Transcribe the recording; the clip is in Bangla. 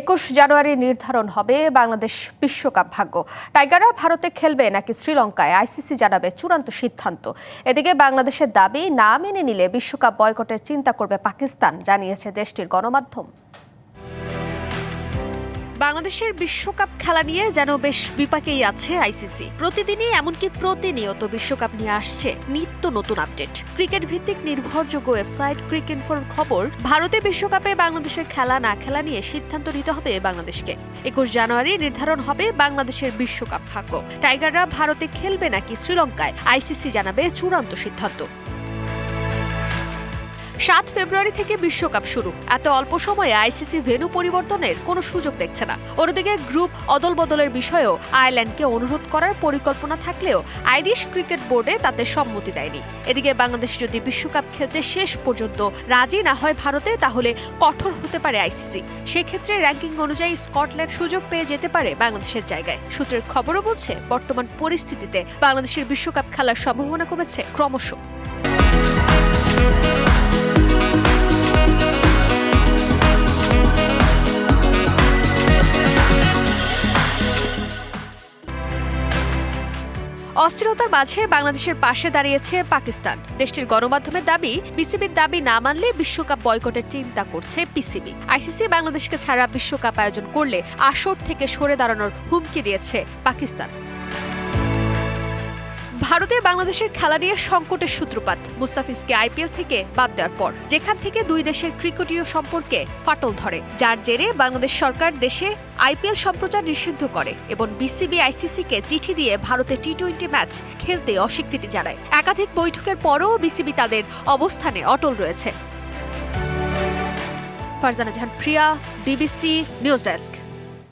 একুশ জানুয়ারি নির্ধারণ হবে বাংলাদেশ বিশ্বকাপ ভাগ্য। টাইগাররা ভারতে খেলবে নাকি শ্রীলঙ্কায়? আইসিসি জানাবে চূড়ান্ত সিদ্ধান্ত। এদিকে বাংলাদেশের দাবি না মেনে নিলে বিশ্বকাপ বয়কটের চিন্তা করবে পাকিস্তান, জানিয়েছে দেশটির গণমাধ্যম। বাংলাদেশের বিশ্বকাপ খেলা নিয়ে যেন বেশ বিপাকেই আছে আইসিসি। প্রতিদিনই এমনকি প্রতিনিয়ত বিশ্বকাপ নিয়ে আসছে নিত্য নতুন আপডেট। ক্রিকেট ভিত্তিক নির্ভরযোগ্য ওয়েবসাইট ক্রিকেট ফোর খবর, ভারতে বিশ্বকাপে বাংলাদেশের খেলা না খেলা নিয়ে সিদ্ধান্ত নিতে হবে বাংলাদেশকে। একুশ জানুয়ারি নির্ধারণ হবে বাংলাদেশের বিশ্বকাপ ভাগ্য। টাইগাররা ভারতে খেলবে নাকি শ্রীলঙ্কায়? আইসিসি জানাবে চূড়ান্ত সিদ্ধান্ত। সাত ফেব্রুয়ারি থেকে বিশ্বকাপ শুরু। এত অল্প সময়ে আইসিসি ভেন্যু পরিবর্তনের কোনো সুযোগ দেখছে না। অন্যদিকে গ্রুপ অদল বদলের বিষয়েও আয়ারল্যান্ডকে অনুরোধ করার পরিকল্পনা থাকলেও আইরিশ ক্রিকেট বোর্ডে তাতে সম্মতি দেয়নি। এদিকে বাংলাদেশ যদি বিশ্বকাপ খেলতে শেষ পর্যন্ত রাজি না হয় ভারতে, তাহলে কঠোর হতে পারে আইসিসি। সেক্ষেত্রে র্যাঙ্কিং অনুযায়ী স্কটল্যান্ড সুযোগ পেয়ে যেতে পারে বাংলাদেশের জায়গায়। সূত্রের খবরও বলছে, বর্তমান পরিস্থিতিতে বাংলাদেশের বিশ্বকাপ খেলার সম্ভাবনা কমেছে ক্রমশ। অস্থিরতার মাঝে বাংলাদেশের পাশে দাঁড়িয়েছে পাকিস্তান। দেশটির গণমাধ্যমের দাবি, বিসিবির দাবি না মানলে বিশ্বকাপ বয়কটের চিন্তা করছে পিসিবি আইসিসি বাংলাদেশকে ছাড়া বিশ্বকাপ আয়োজন করলে আসর থেকে সরে দাঁড়ানোর হুমকি দিয়েছে পাকিস্তান। ভারতে বাংলাদেশের খেলা নিয়ে সংকটের সূত্রপাত। মুস্তাফিজকে আইপিএল থেকে বাদ দেওয়ার পর, যেখান থেকে দুই দেশের ক্রিকেটীয় সম্পর্কে ফাটল ধরে, যার জেরে বাংলাদেশ সরকার দেশে আইপিএল সম্প্রচার নিষিদ্ধ করে এবং বিসিবি আইসিসিকে চিঠি দিয়ে ভারতে টি টোয়েন্টি ম্যাচ খেলতে অস্বীকৃতি জানায়। একাধিক বৈঠকের পরও বিসিবি তাদের অবস্থানে অটল রয়েছে। Farzana Jahan, Priya, BBC news desk.